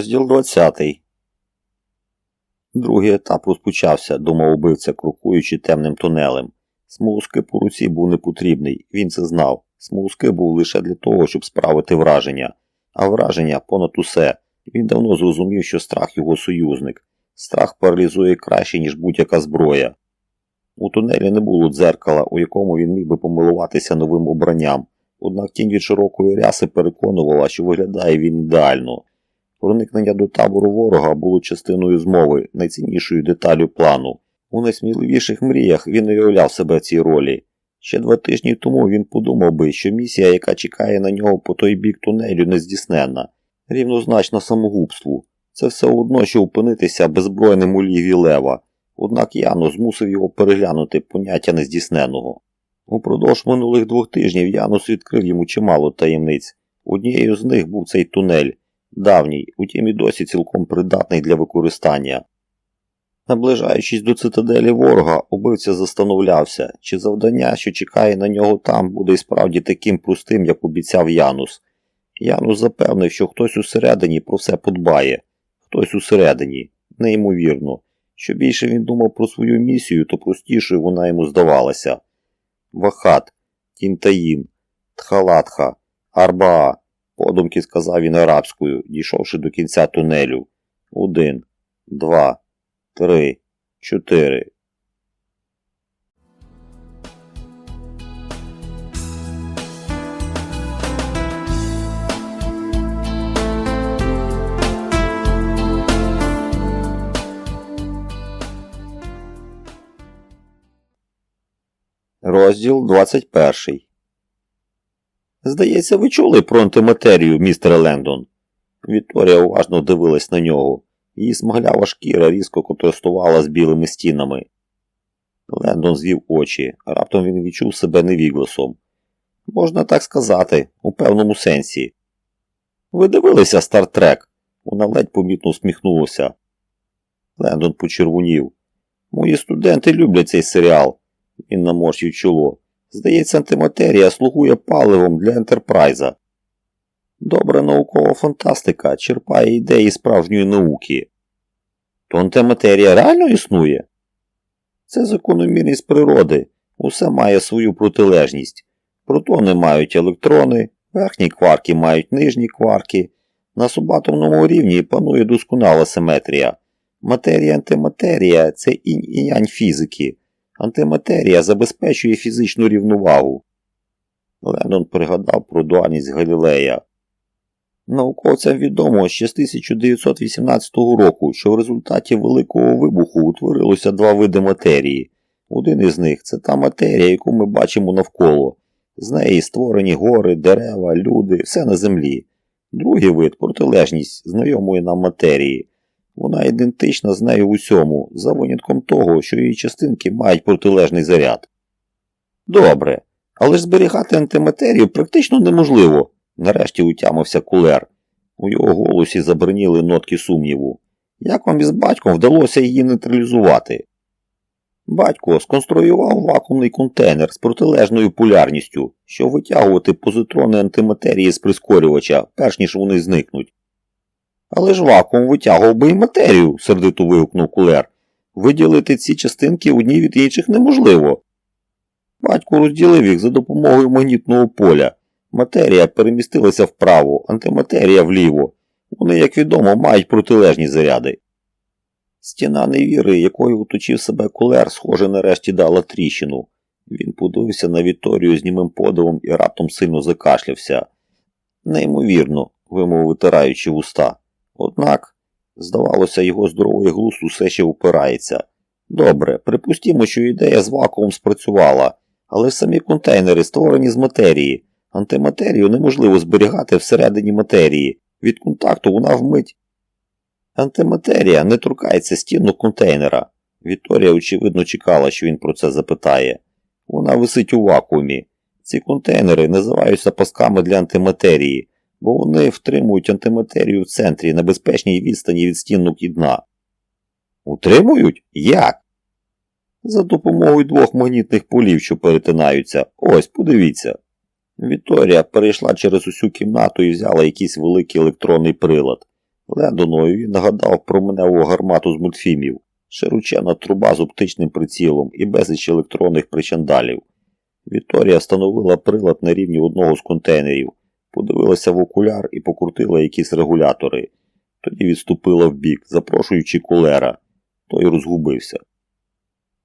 Розділ 20. Другий етап розпочався, думав убивця, крокуючи темним тунелем. Смолоскип у руці був непотрібний, він це знав. Смолоскип був лише для того, щоб справити враження. А враження понад усе. Він давно зрозумів, що страх його союзник. Страх паралізує краще, ніж будь-яка зброя. У тунелі не було дзеркала, у якому він міг би помилуватися новим обранням. Однак тінь від широкої ряси переконувала, що виглядає він ідеально. Проникнення до табору ворога було частиною змови, найціннішою деталю плану. У найсміливіших мріях він не уявляв себе цій ролі. Ще два тижні тому він подумав би, що місія, яка чекає на нього по той бік тунелю, не здійсненна, рівнозначна самогубству. Це все одно, що опинитися беззбройним у ліві лева. Однак Яно змусив його переглянути поняття нездійсненого. Упродовж минулих двох тижнів Янус відкрив йому чимало таємниць. Однією з них був цей тунель, давній, утім і досі цілком придатний для використання. Наближаючись до цитаделі ворога, убивця застановлявся, чи завдання, що чекає на нього там, буде й справді таким простим, як обіцяв Янус. Янус запевнив, що хтось усередині про все подбає, хтось усередині, неймовірно. Що більше він думав про свою місію, то простішою вона йому здавалася. Вахат, Тінтаїн, Тхалатха, Арбаа, подумки сказав він арабською, дійшовши до кінця тунелю. Один, два, три, чотири. Розділ 21. Здається, ви чули про антиматерію, містере Лендон? Вікторія уважно дивилась на нього. Її смаглява шкіра різко контрастувала з білими стінами. Лендон звів очі, раптом він відчув себе невігласом. Можна так сказати, у певному сенсі. Ви дивилися Стартрек? Вона ледь помітно усміхнулася. Лендон почервонів. Мої студенти люблять цей серіал. Він наморщив чоло. Здається, антиматерія слугує паливом для ентерпрайза. Добра наукова фантастика черпає ідеї справжньої науки. То антиматерія реально існує? Це закономірність природи. Усе має свою протилежність. Протони мають електрони, верхні кварки мають нижні кварки. На субатомному рівні панує досконала симетрія. Матерія антиматерія це інь і янь фізики. Антиматерія забезпечує фізичну рівновагу. Леннон пригадав про дуальність Галілея. Науковцям відомо ще з 1918 року, що в результаті Великого вибуху утворилося два види матерії. Один із них це та матерія, яку ми бачимо навколо. З неї створені гори, дерева, люди, все на землі. Другий вид протилежність знайомої нам матерії. Вона ідентична з нею в усьому, за винятком того, що її частинки мають протилежний заряд. Добре, але ж зберігати антиматерію практично неможливо, нарешті утямився кулер. У його голосі забриніли нотки сумніву. Як вам із батьком вдалося її нейтралізувати? Батько сконструював вакуумний контейнер з протилежною полярністю, щоб витягувати позитрони антиматерії з прискорювача, перш ніж вони зникнуть. Але ж вакуум витягував би і матерію, сердито вигукнув кулер. Виділити ці частинки одні від інших неможливо. Батько розділив їх за допомогою магнітного поля. Матерія перемістилася вправо, антиматерія вліво. Вони, як відомо, мають протилежні заряди. Стіна невіри, якою оточив себе кулер, схоже, нарешті дала тріщину. Він подивився на Віторію з німим подивом і раптом сильно закашлявся. Неймовірно, вимовив витираючи вуста. Однак, здавалося, його здоровий глузд усе ще упирається. Добре, припустімо, що ідея з вакуумом спрацювала, але самі контейнери створені з матерії. Антиматерію неможливо зберігати всередині матерії. Від контакту вона вмить. Антиматерія не торкається стіну контейнера. Вікторія, очевидно, чекала, що він про це запитає. Вона висить у вакуумі. Ці контейнери називаються пасками для антиматерії бо вони втримують антиматерію в центрі на безпечній відстані від стінок і дна. Утримують? Як? За допомогою двох магнітних полів, що перетинаються. Ось, подивіться. Вікторія перейшла через усю кімнату і взяла якийсь великий електронний прилад. Лендонові він нагадав про меневу гармату з мультфільмів, широчена труба з оптичним прицілом і безліч електронних причандалів. Вікторія встановила прилад на рівні одного з контейнерів, подивилася в окуляр і покрутила якісь регулятори. Тоді відступила вбік, запрошуючи кулера. Той розгубився.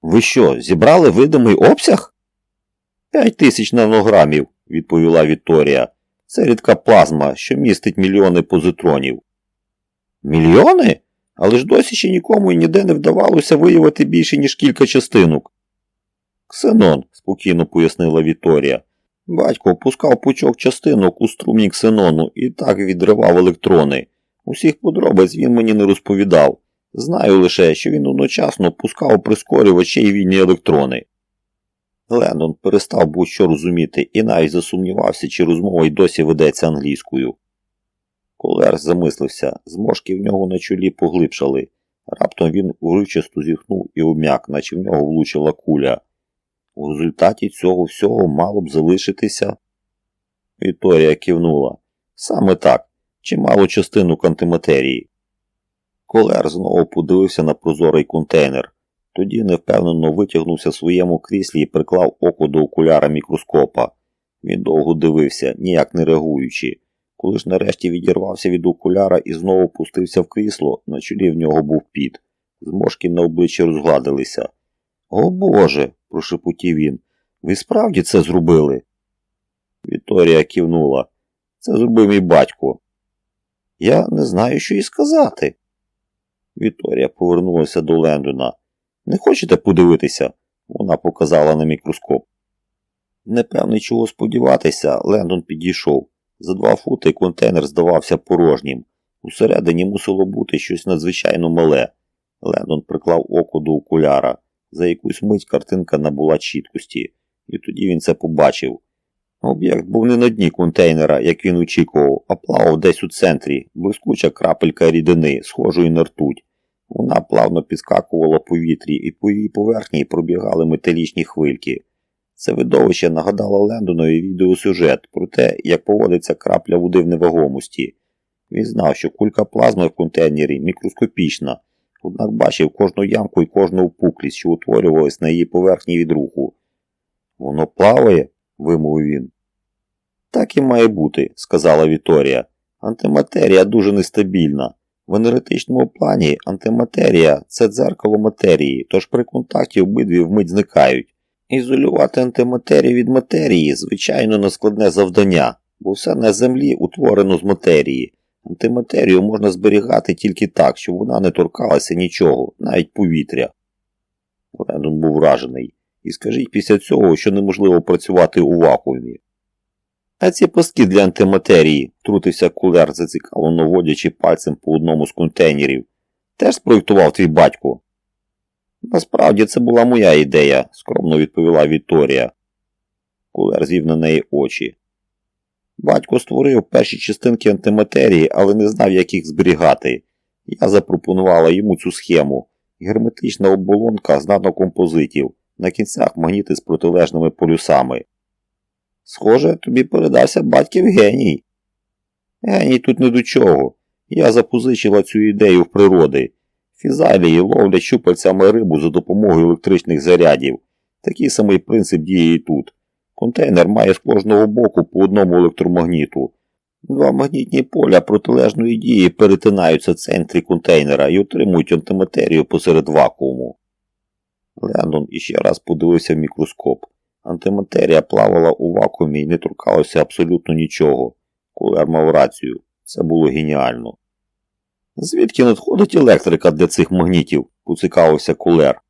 Ви що, зібрали видимий обсяг? П'ять тисяч нанограмів, відповіла Вікторія. Це рідка плазма, що містить мільйони позитронів. Мільйони? Але ж досі ще нікому і ніде не вдавалося виявити більше, ніж кілька частинок. Ксенон, спокійно пояснила Вікторія. Батько опускав пучок частинок у струмні ксенону і так відривав електрони. Усіх подробиць він мені не розповідав. Знаю лише, що він одночасно пускав прискорювачі і вільні електрони. Лендон перестав будь-що розуміти і навіть засумнівався, чи розмова й досі ведеться англійською. Колер замислився, зморшки в нього на чолі поглибшали. Раптом він уривчасто зіхнув і ум'як, наче в нього влучила куля. У результаті цього всього мало б залишитися. Вікторія кивнула. Саме так, чимало частинок антиматерії. Колер знову подивився на прозорий контейнер. Тоді невпевнено витягнувся в своєму кріслі і приклав око до окуляра мікроскопа. Він довго дивився, ніяк не реагуючи. Коли ж нарешті відірвався від окуляра і знову пустився в крісло, на чолі в нього був піт. Зморшки на обличчі розгладилися. О Боже, прошепотів він. Ви справді це зробили? Вікторія кивнула. Це зробив мій батько. Я не знаю, що і сказати. Вікторія повернулася до Лендона. Не хочете подивитися? Вона показала на мікроскоп. Непевний чого сподіватися, Лендон підійшов. За два фути контейнер здавався порожнім. Усередині мусило бути щось надзвичайно мале. Лендон приклав око до окуляра. За якусь мить картинка набула чіткості, і тоді він це побачив. Об'єкт був не на дні контейнера, як він очікував, а плавав десь у центрі, блискуча крапелька рідини, схожої на ртуть. Вона плавно підскакувала по вітрі, і по її поверхні пробігали металічні хвильки. Це видовище нагадало Лендонові відеосюжет про те, як поводиться крапля води в невагомості. Він знав, що кулька плазми в контейнері мікроскопічна, однак бачив кожну ямку і кожну опуклість, що утворювалась на її поверхні від руху. Воно плаває, вимовив він. Так і має бути, сказала Віторія. Антиматерія дуже нестабільна. В енергетичному плані антиматерія це дзеркало матерії, тож при контакті обидві вмить зникають. Ізолювати антиматерію від матерії, звичайно, нескладне завдання, бо все на землі утворено з матерії. Антиматерію можна зберігати тільки так, щоб вона не торкалася нічого, навіть повітря. Лендон був вражений. І скажіть після цього, що неможливо працювати у вакуумі. А ці паски для антиматерії, втрутився кулер, зацікавлено водячи пальцем по одному з контейнерів. Теж спроєктував твій батько. Насправді це була моя ідея, скромно відповіла Вікторія. Кулер звів на неї очі. Батько створив перші частинки антиматерії, але не знав, як їх зберігати. Я запропонувала йому цю схему. Герметична оболонка з нанокомпозитів, на кінцях магніти з протилежними полюсами. Схоже, тобі передався батьків геній. Геній тут не до чого. Я запозичила цю ідею в природи. Фізалії ловлять щупальцями рибу за допомогою електричних зарядів. Такий самий принцип діє і тут. Контейнер має з кожного боку по одному електромагніту. Два магнітні поля протилежної дії перетинаються в центрі контейнера і отримують антиматерію посеред вакууму. Лендон іще раз подивився в мікроскоп. Антиматерія плавала у вакуумі і не торкалося абсолютно нічого. Кулер мав рацію. Це було геніально. Звідки надходить електрика для цих магнітів? поцікавився кулер.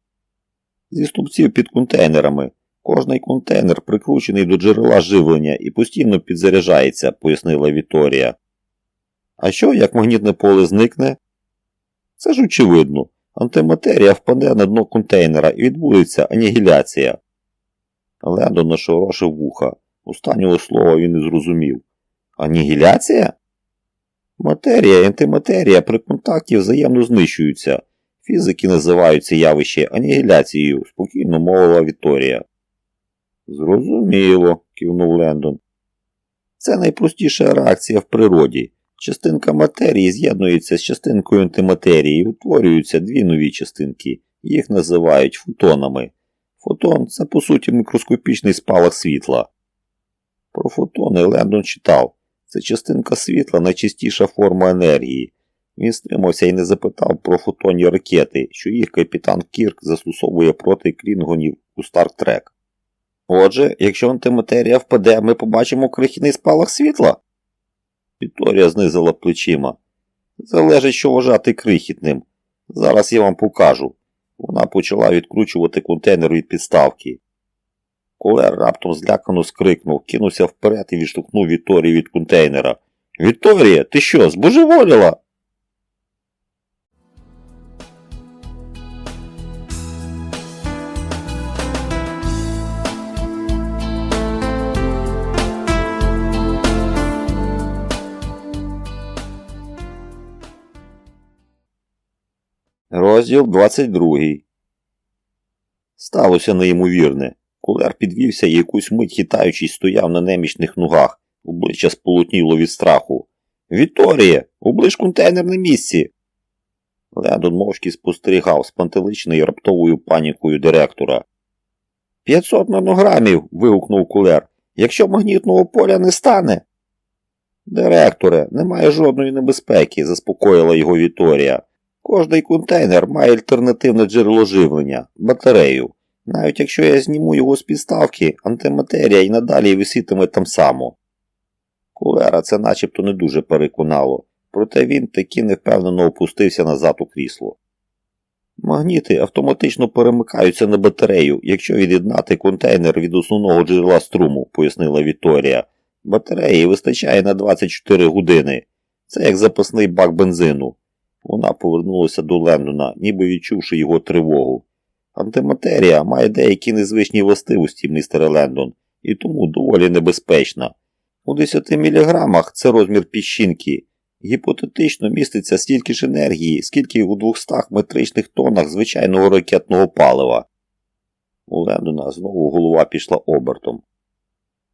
Зі ступців під контейнерами. Кожний контейнер прикручений до джерела живлення і постійно підзаряджається, пояснила Віторія. А що, як магнітне поле зникне? Це ж очевидно. Антиматерія впаде на дно контейнера і відбудеться анігіляція. Лендо нашорошив вуха. Останнього слова він не зрозумів. Анігіляція? Матерія і антиматерія при контакті взаємно знищуються. Фізики називають це явище анігіляцією, спокійно мовила Вікторія. Зрозуміло, кивнув Лендон. Це найпростіша реакція в природі. Частинка матерії з'єднується з частинкою антиматерії і утворюються дві нові частинки. Їх називають фотонами. Фотон це по суті мікроскопічний спалах світла. Про фотони Лендон читав. Це частинка світла найчистіша форма енергії. Він стримався і не запитав про фотонні ракети, що їх капітан Кірк застосовує проти клінгонів у Стартрек. Отже, якщо антиматерія впаде, ми побачимо крихітний спалах світла. Вікторія знизила плечима. Залежить, що вважати крихітним. Зараз я вам покажу. Вона почала відкручувати контейнер від підставки. Колер раптом злякано скрикнув, кинувся вперед і відштовхнув Вікторію від контейнера. Вікторія, ти що, збожеволіла? Розділ 22 Сталося неймовірне. Кулер підвівся і якусь мить хитаючись стояв на немічних ногах, обличчя сполотніло від страху. Вікторія, оближ контейнер на місці. Лендон мовчки спостерігав з пантеличною раптовою панікою директора. «500 нанограмів. вигукнув кулер. Якщо магнітного поля не стане. Директоре, немає жодної небезпеки, заспокоїла його Віторія. Кожний контейнер має альтернативне джерело живлення батарею. Навіть якщо я зніму його з підставки, антиматерія і надалі висітиме там само. Кулера це начебто не дуже переконало, проте він таки невпевнено опустився назад у крісло. Магніти автоматично перемикаються на батарею, якщо від'єднати контейнер від основного джерела струму, пояснила Вікторія. Батареї вистачає на 24 години. Це як запасний бак бензину. Вона повернулася до Лендона, ніби відчувши його тривогу. Антиматерія має деякі незвичні властивості, містере Лендон, і тому доволі небезпечна. У 10 міліграмах це розмір піщинки. Гіпотетично міститься стільки ж енергії, скільки у 200 метричних тоннах звичайного ракетного палива. У Лендона знову голова пішла обертом.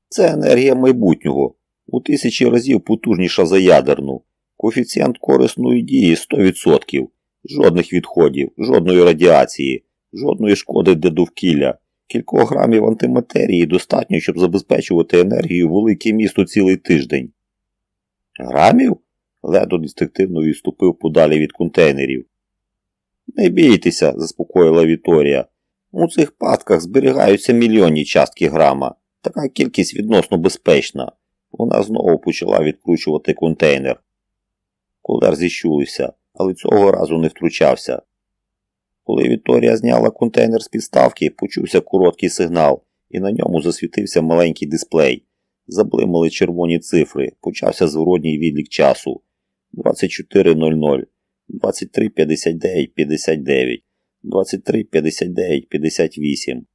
Це енергія майбутнього, у тисячі разів потужніша за ядерну. Коефіцієнт корисної дії 100%. Жодних відходів, жодної радіації, жодної шкоди для довкілля. Кількох грамів антиматерії достатньо, щоб забезпечувати енергію велике місто цілий тиждень. Грамів? Ледо інстинктивно відступив подалі від контейнерів. Не бійтеся, заспокоїла Віторія. У цих патках зберігаються мільйонні частки грама. Така кількість відносно безпечна. Вона знову почала відкручувати контейнер. Колер зіщулився, але цього разу не втручався. Коли Вікторія зняла контейнер з підставки, почувся короткий сигнал, і на ньому засвітився маленький дисплей. Заблимали червоні цифри, почався зворотній відлік часу 24.00, 23.59, 59, 23.59, 58.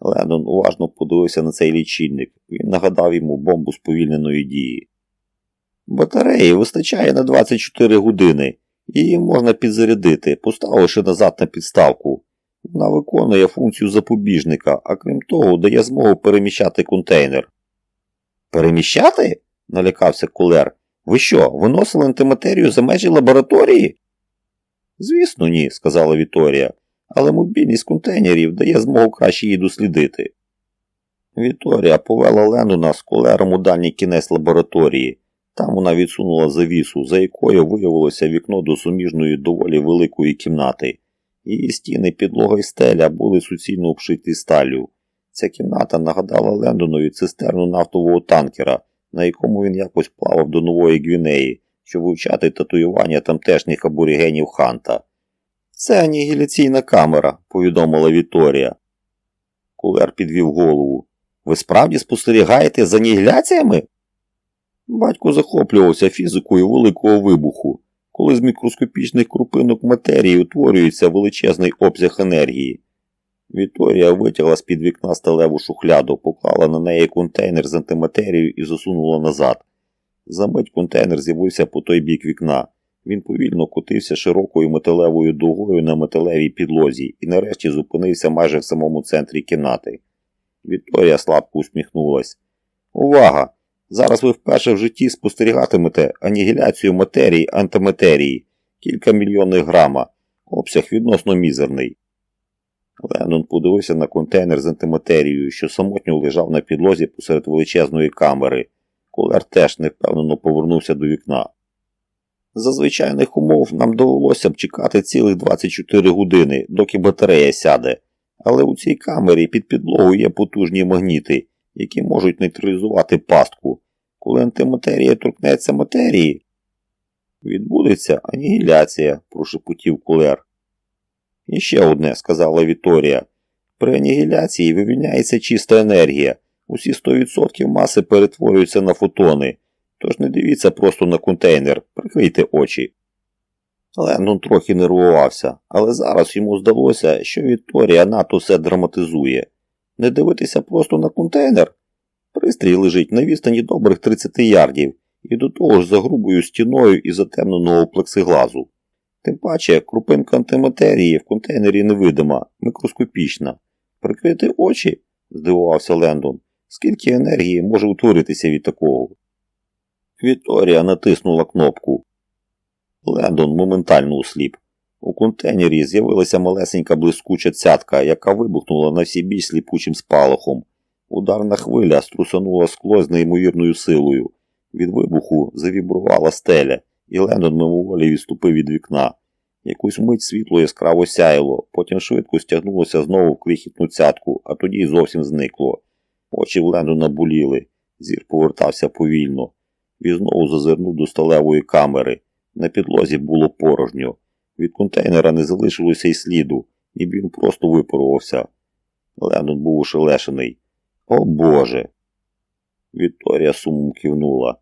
Лендон уважно подивився на цей лічильник. Він нагадав йому бомбу сповільненої дії. Батареї вистачає на 24 години. Її можна підзарядити, поставивши назад на підставку. Вона виконує функцію запобіжника, а крім того, дає змогу переміщати контейнер. Переміщати? налякався кулер. Ви що, виносили антиматерію за межі лабораторії? Звісно, ні, сказала Віторія, але мобільність контейнерів дає змогу краще її дослідити. Віторія повела Лендона з кулером у дальній кінець лабораторії. Там вона відсунула завісу, за якою виявилося вікно до суміжної доволі великої кімнати. Її стіни, підлога і стеля були суцільно обшиті сталю. Ця кімната нагадала Лендонові цистерну нафтового танкера, на якому він якось плавав до Нової Гвінеї, щоб вивчати татуювання тамтешніх аборигенів Ханта. Це анігіляційна камера, повідомила Віторія. Кулер підвів голову. Ви справді спостерігаєте за анігіляціями? Батько захоплювався фізикою великого вибуху, коли з мікроскопічних крупинок матерії утворюється величезний обсяг енергії. Вікторія витягла з-під вікна сталеву шухляду, поклала на неї контейнер з антиматерією і засунула назад. Замить контейнер з'явився по той бік вікна. Він повільно котився широкою металевою дугою на металевій підлозі і нарешті зупинився майже в самому центрі кімнати. Вікторія слабко усміхнулась. Увага! Зараз ви вперше в житті спостерігатимете анігіляцію матерії антиматерії, кілька мільйонних грама, обсяг відносно мізерний. Леннон подивився на контейнер з антиматерією, що самотньо лежав на підлозі посеред величезної камери. Колер теж невпевнено повернувся до вікна. За звичайних умов нам довелося б чекати цілих 24 години, доки батарея сяде, але у цій камері під підлогою є потужні магніти, які можуть нейтралізувати пастку. Коли антиматерія торкнеться матерії, відбудеться анігіляція, прошепотів кулер. І ще одне, сказала Віторія. При анігіляції вивільняється чиста енергія. Усі 100% маси перетворюються на фотони. Тож не дивіться просто на контейнер, прикрийте очі. Леннон трохи нервувався, але зараз йому здалося, що Вікторія НАТО все драматизує. Не дивитися просто на контейнер. Пристрій лежить на відстані добрих 30 ярдів і до того ж за грубою стіною і затемненого плексиглазу. Тим паче, крупинка антиматерії в контейнері невидима, мікроскопічна. Прикрити очі? здивувався Лендон. Скільки енергії може утворитися від такого? Вікторія натиснула кнопку. Лендон моментально усліп. У контейнері з'явилася малесенька блискуча цятка, яка вибухнула на всі біч сліпучим спалахом. Ударна хвиля струсанула скло з неймовірною силою. Від вибуху завібрувала стеля, і Лендон мимоволі відступив від вікна. Якусь мить світло яскраво сяяло, потім швидко стягнулося знову в крихітну цятку, а тоді й зовсім зникло. Очі в Лендона боліли, зір повертався повільно. Він знову зазирнув до сталевої камери. На підлозі було порожньо. Від контейнера не залишилося й сліду, ніби він просто випарувався. Леннон був ушелешений. О Боже. Вікторія сумом кивнула.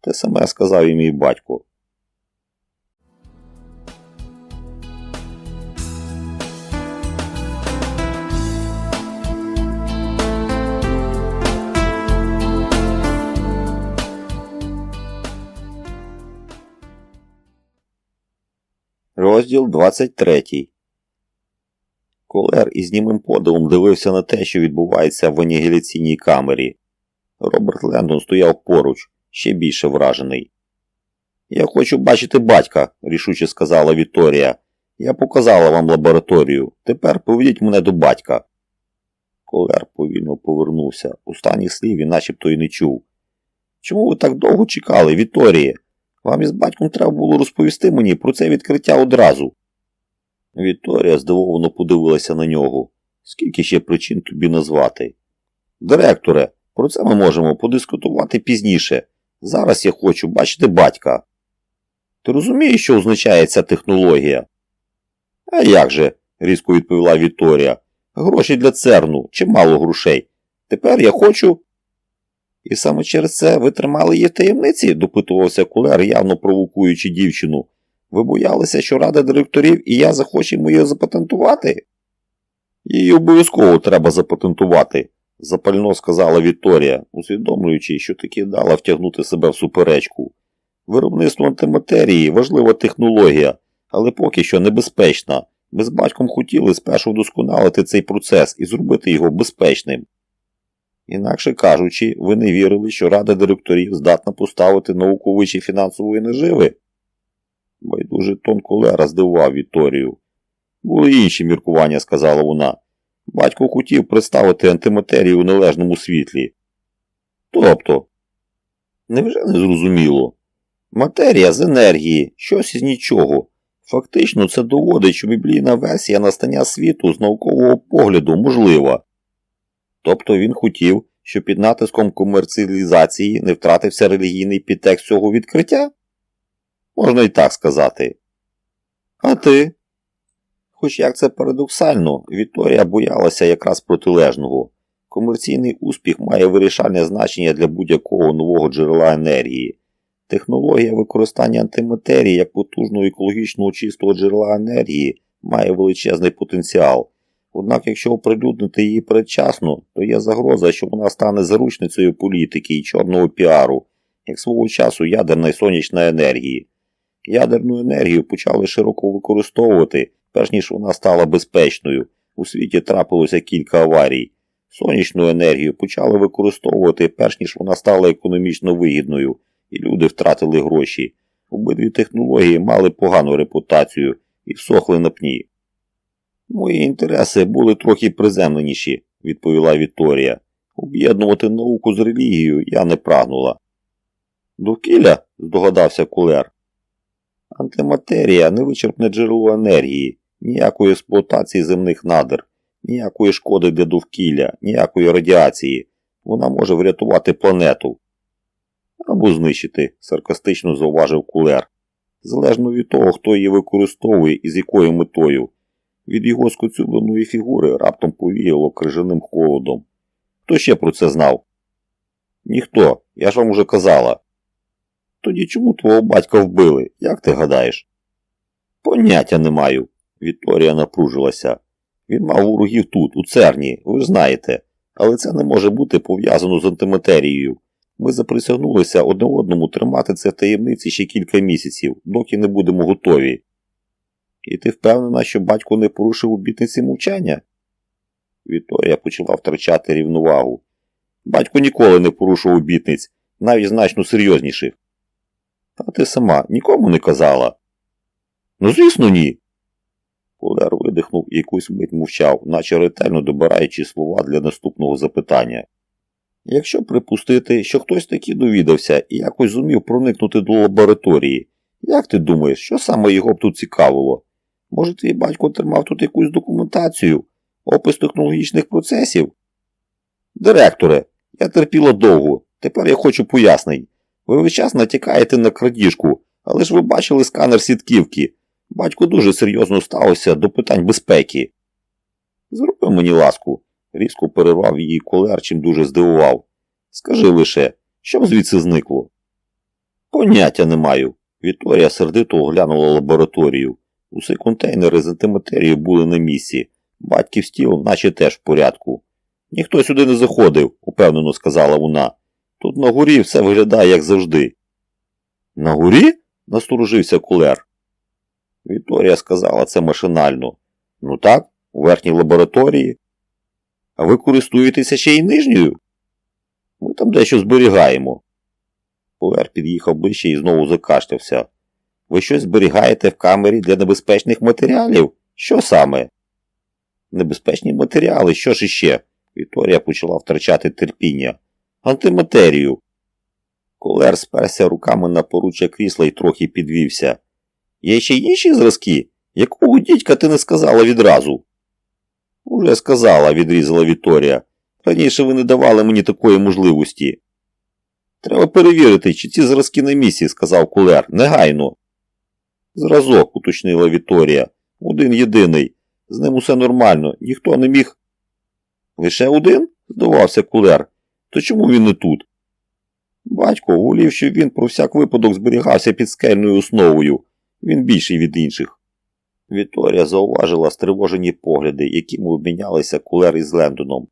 Те саме сказав і мій батько. Розділ 23 Колер із німим подивом дивився на те, що відбувається в анігіляційній камері. Роберт Лендон стояв поруч, ще більше вражений. Я хочу бачити батька, рішуче сказала Вікторія. Я показала вам лабораторію. Тепер поведіть мене до батька. Колер повільно повернувся. Останніх слів він начебто й не чув. Чому ви так довго чекали, Вікторія? Вам із батьком треба було розповісти мені про це відкриття одразу. Вікторія здивовано подивилася на нього. Скільки ще причин тобі назвати? Директоре, про це ми можемо подискутувати пізніше. Зараз я хочу бачити батька. Ти розумієш, що означає ця технологія? А як же, різко відповіла Вікторія. Гроші для церну, чимало грошей. Тепер я хочу. І саме через це ви тримали її в таємниці, допитувався кулер, явно провокуючи дівчину. Ви боялися, що рада директорів і я захочемо її запатентувати? Її обов'язково треба запатентувати, запально сказала Вікторія, усвідомлюючи, що таки дала втягнути себе в суперечку. Виробництво антиматерії важлива технологія, але поки що небезпечна. Ми з батьком хотіли спершу вдосконалити цей процес і зробити його безпечним. Інакше кажучи, ви не вірили, що рада директорів здатна поставити науку вище фінансової наживи? Байдуже тон колера здивував Вікторію. Були інші міркування, сказала вона. Батько хотів представити антиматерію у належному світлі. Тобто, невже не зрозуміло? Матерія з енергії, щось із нічого. Фактично, це доводить, що біблійна версія настання світу з наукового погляду можлива. Тобто він хотів, щоб під натиском комерціалізації не втратився релігійний підтекст цього відкриття? Можна і так сказати. А ти? Хоч як це парадоксально, Вікторія боялася якраз протилежного. Комерційний успіх має вирішальне значення для будь-якого нового джерела енергії. Технологія використання антиматерії як потужного екологічного чистого джерела енергії має величезний потенціал. Однак, якщо оприлюднити її передчасно, то є загроза, що вона стане заручницею політики і чорного піару, як свого часу ядерна і сонячна енергії. Ядерну енергію почали широко використовувати, перш ніж вона стала безпечною. У світі трапилося кілька аварій. Сонячну енергію почали використовувати перш ніж вона стала економічно вигідною, і люди втратили гроші. Обидві технології мали погану репутацію і всохли на пні. Мої інтереси були трохи приземленіші, відповіла Вікторія. Об'єднувати науку з релігією я не прагнула. Довкілля, здогадався кулер. Антиматерія невичерпне джерело енергії, ніякої експлуатації земних надр, ніякої шкоди для довкілля, ніякої радіації. Вона може врятувати планету. Або знищити, саркастично зауважив кулер. Залежно від того, хто її використовує і з якою метою. Від його скоцюбленої фігури раптом повіяло крижаним холодом. Хто ще про це знав? Ніхто, я ж вам уже казала. Тоді чому твого батька вбили? Як ти гадаєш? Поняття не маю. Вікторія напружилася. Він мав ворогів тут, у церні, ви ж знаєте, але це не може бути пов'язано з антиматерією. Ми заприсягнулися одне одному тримати це в таємниці ще кілька місяців, доки не будемо готові. І ти впевнена, що батько не порушив обітниці мовчання? Вікторія почала втрачати рівновагу. Батько ніколи не порушив обітниць, навіть значно серйозніших. А ти сама нікому не казала? Ну, звісно, ні. Кулер видихнув і якусь мить мовчав, наче ретельно добираючи слова для наступного запитання. Якщо припустити, що хтось таки довідався і якось зумів проникнути до лабораторії, як ти думаєш, що саме його б тут цікавило? Може, твій батько тримав тут якусь документацію, опис технологічних процесів? Директоре, я терпіла довго, тепер я хочу пояснень. Ви весь час натякаєте на крадіжку, але ж ви бачили сканер сітківки. Батько дуже серйозно ставився до питань безпеки. Зроби мені ласку, різко перервав її колер, чим дуже здивував. Скажи лише, що звідси зникло? Поняття не маю. Вікторія сердито оглянула лабораторію. Усі контейнери з антиматерією були на місці. Батьків стіл, наче теж в порядку. Ніхто сюди не заходив, упевнено сказала вона. Тут на горі все виглядає, як завжди. На горі? насторожився кулер. Вікторія сказала це машинально. Ну так, у верхній лабораторії. А ви користуєтеся ще й нижньою? Ми там дещо зберігаємо. Кулер під'їхав ближче і знову закашлявся. Ви щось зберігаєте в камері для небезпечних матеріалів? Що саме? Небезпечні матеріали, що ж іще? Вікторія почала втрачати терпіння. Антиматерію. Колер сперся руками на поруччя крісла і трохи підвівся. Є ще інші зразки? Якого дідька ти не сказала відразу? Уже сказала, відрізала Вікторія. Раніше ви не давали мені такої можливості. Треба перевірити, чи ці зразки на місці, сказав кулер. Негайно. Зразок, уточнила Вікторія. Один єдиний. З ним усе нормально, ніхто не міг. Лише один? здавався кулер. То чому він не тут? Батько волів, щоб він про всяк випадок зберігався під скельною основою. Він більший від інших. Вікторія зауважила стривожені погляди, якими обмінялися кулер із Лендоном.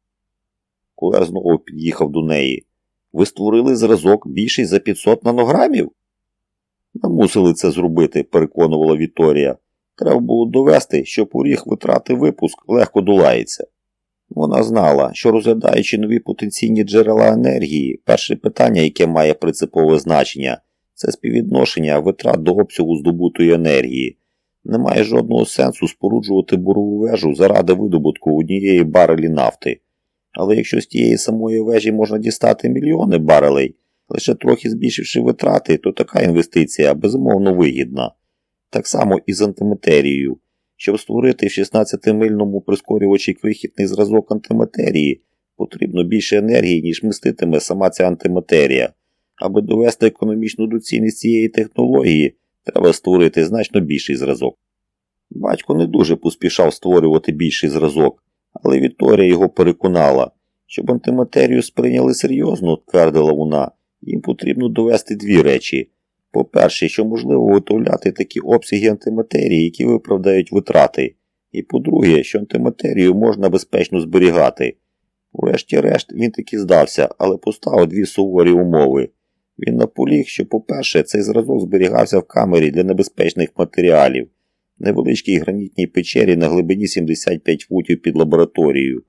Кулер знову під'їхав до неї. Ви створили зразок більший за 500 нанограмів? Ми мусили це зробити, переконувала Вікторія. Треба було довести, що поріг витрати випуск легко долається. Вона знала, що розглядаючи нові потенційні джерела енергії, перше питання, яке має принципове значення, це співвідношення витрат до обсягу здобутої енергії. Немає жодного сенсу споруджувати бурову вежу заради видобутку однієї барелі нафти. Але якщо з тієї самої вежі можна дістати мільйони барелей, лише трохи збільшивши витрати, то така інвестиція безумовно вигідна. Так само і з антиматерією. Щоб створити в 16-мильному прискорювачі крихітний зразок антиматерії, потрібно більше енергії, ніж міститиме сама ця антиматерія. Аби довести економічну доцільність цієї технології, треба створити значно більший зразок. Батько не дуже поспішав створювати більший зразок, але Вікторія його переконала, щоб антиматерію сприйняли серйозно, твердила вона, їм потрібно довести дві речі. По-перше, що можливо виготовляти такі обсяги антиматерії, які виправдають витрати. І по-друге, що антиматерію можна безпечно зберігати. Врешті-решт він таки здався, але поставив дві суворі умови. Він наполіг, що, по-перше, цей зразок зберігався в камері для небезпечних матеріалів, невеличкій гранітній печері на глибині 75 футів під лабораторією.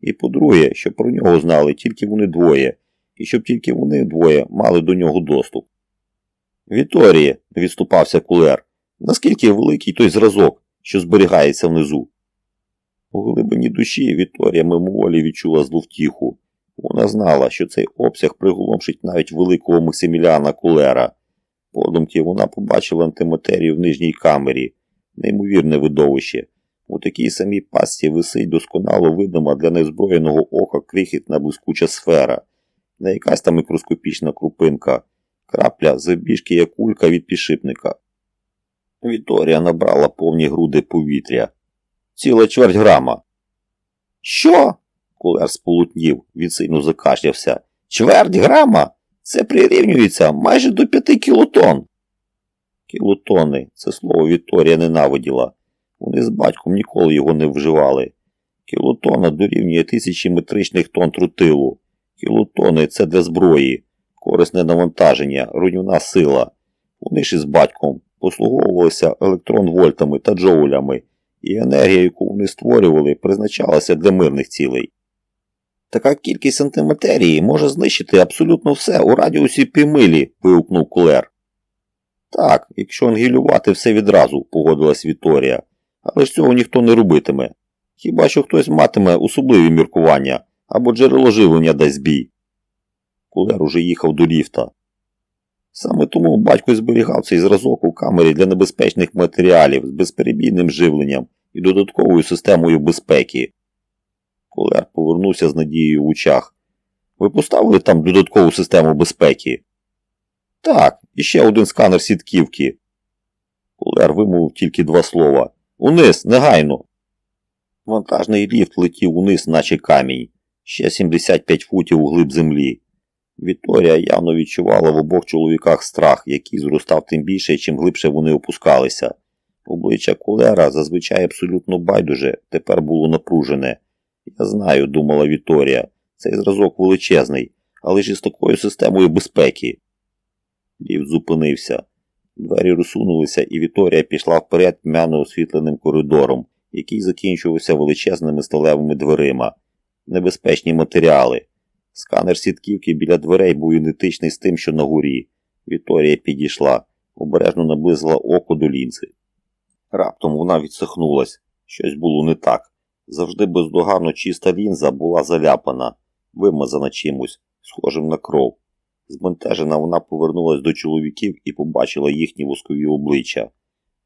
І по-друге, щоб про нього знали тільки вони двоє, і щоб тільки вони двоє мали до нього доступ. Віторіє, відступався кулер, наскільки великий той зразок, що зберігається внизу. У глибині душі Вікторія мимоволі відчула злу втіху. Вона знала, що цей обсяг приголомшить навіть великого Максиміляна Кулера. Подумки вона побачила антиматерію в нижній камері. Неймовірне видовище. У такій самій пастці висить досконало видима для незброєного ока крихітна блискуча сфера, не якась там мікроскопічна крупинка, крапля завбіжки як кулька від підшипника. Віторія набрала повні груди повітря. Ціла чверть грама. Що? Кулер сполутнів, він сильно закашлявся. Чверть грама? Це прирівнюється майже до п'яти кілотон. Кілотони це слово Вікторія ненавиділа. Вони з батьком ніколи його не вживали. Кілотона дорівнює тисячі метричних тонн трутилу. Кілотони це для зброї, корисне навантаження, руйнівна сила. Вони ж із батьком послуговувалися електронвольтами та джоулями, і енергія, яку вони створювали, призначалася для мирних цілей. Така кількість антиматерії може знищити абсолютно все у радіусі півмилі, вигукнув Кулер. Так, якщо ангелювати все відразу, погодилась Вікторія, але ж цього ніхто не робитиме. Хіба що хтось матиме особливі міркування або джерело живлення дасть збій. Кулер уже їхав до ліфта. Саме тому батько зберігав цей зразок у камері для небезпечних матеріалів з безперебійним живленням і додатковою системою безпеки. Кулер повернувся з надією в очах. Ви поставили там додаткову систему безпеки? Так, і ще один сканер сітківки. Кулер вимовив тільки два слова. Униз, негайно. Вантажний ліфт летів униз, наче камінь, ще 75 футів у глиб землі. Вікторія явно відчувала в обох чоловіках страх, який зростав тим більше, чим глибше вони опускалися. Обличчя кулера, зазвичай абсолютно байдуже, тепер було напружене. Я знаю, думала Вікторія, цей зразок величезний, але ж із такою системою безпеки. Ліфт зупинився. Двері розсунулися, і Вікторія пішла вперед м'яно освітленим коридором, який закінчувався величезними сталевими дверима. Небезпечні матеріали. Сканер сітківки біля дверей був ідентичний з тим, що на горі. Вікторія підійшла, обережно наблизила око до лінзи. Раптом вона відсахнулась. Щось було не так. Завжди бездоганно чиста лінза була заляпана, вимазана чимось, схожим на кров. Збентежена вона повернулась до чоловіків і побачила їхні воскові обличчя.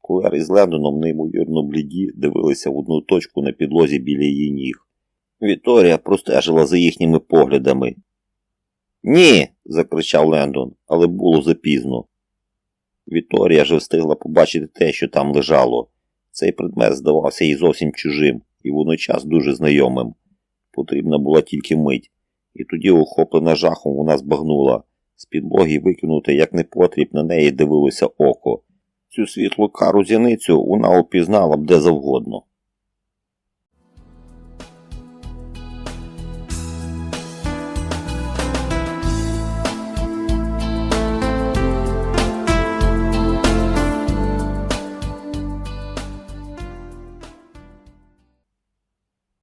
Кулер із Лендоном, неймовірно бліді, дивилися в одну точку на підлозі біля її ніг. Вікторія простежила за їхніми поглядами. Ні. закричав Лендон, але було запізно. Вікторія вже встигла побачити те, що там лежало. Цей предмет здавався їй зовсім чужим і водночас дуже знайомим. Потрібна була тільки мить, і тоді, охоплена жахом, вона збагнула. З підлоги викинути, як непотріб, на неї дивилося око. Цю світлу кару зяницю вона опізнала б де завгодно.